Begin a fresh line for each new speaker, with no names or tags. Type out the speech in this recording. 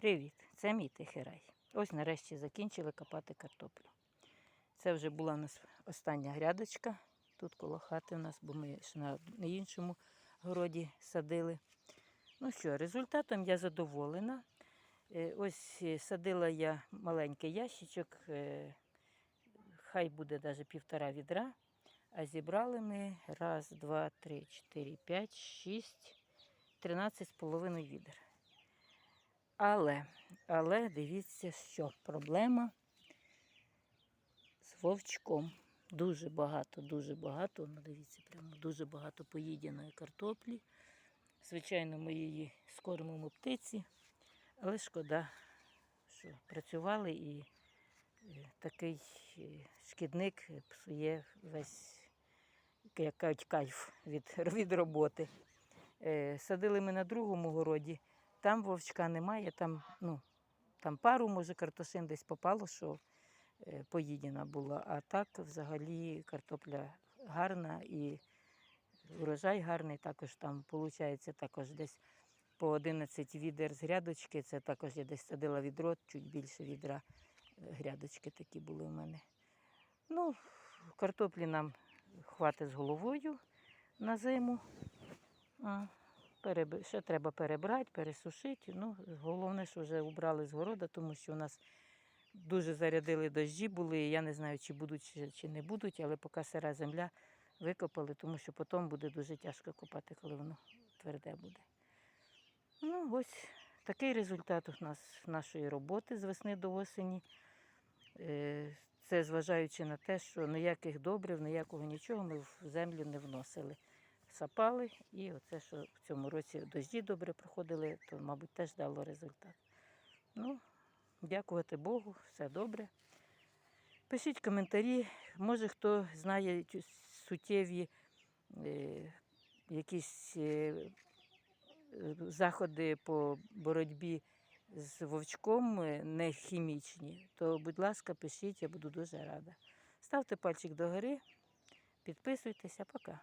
Привіт! Це мій тихий рай. Ось нарешті закінчили копати картоплю. Це вже була у нас остання грядочка. Тут коло хати у нас, бо ми на, на іншому городі садили. Ну що, результатом я задоволена. Е, Ось е, садила я маленький ящичок, е, хай буде навіть півтора відра. А зібрали ми раз, два, три, чотири, п'ять, шість, тринадцять з половиною відер. Але, але дивіться, що проблема з вовчком. Дуже багато, дуже багато. Ну, дивіться, прямо дуже багато поїденої картоплі. Звичайно, ми її скормимо птиці, але шкода, що працювали і е, такий е, шкідник псує весь кайф від, від роботи. Е, Садили ми на другому городі, там вовчка немає, там, ну, там пару, може, картошин десь попало, що е, поїдена була. А так взагалі картопля гарна і урожай гарний. Також там виходить також десь по 11 відер з грядочки. Це також я десь садила відро, чуть більше відра. е, Грядочки такі були у мене. Ну, картоплі нам хватить з головою на зиму. Ще треба перебрати, пересушити. Ну, головне, що вже убрали з города, тому що у нас дуже зарядили дощі були. Я не знаю, чи будуть чи- чи не будуть, але поки сира земля викопали, тому що потім буде дуже тяжко копати, коли воно тверде буде. Ну, ось такий результат у нас нашої роботи з весни до осені. Е, Це зважаючи на те, що ніяких добрив, ніякого нічого ми в землю не вносили. Сапали, і оце, що в цьому році дожді добре проходили, то, мабуть, теж дало результат. Ну, дякувати Богу, все добре. Пишіть коментарі, може хто знає суттєві е, якісь е, заходи по боротьбі з вовчком е, не хімічні, то, будь ласка, пишіть, я буду дуже рада. Ставте пальчик догори, підписуйтеся, пока.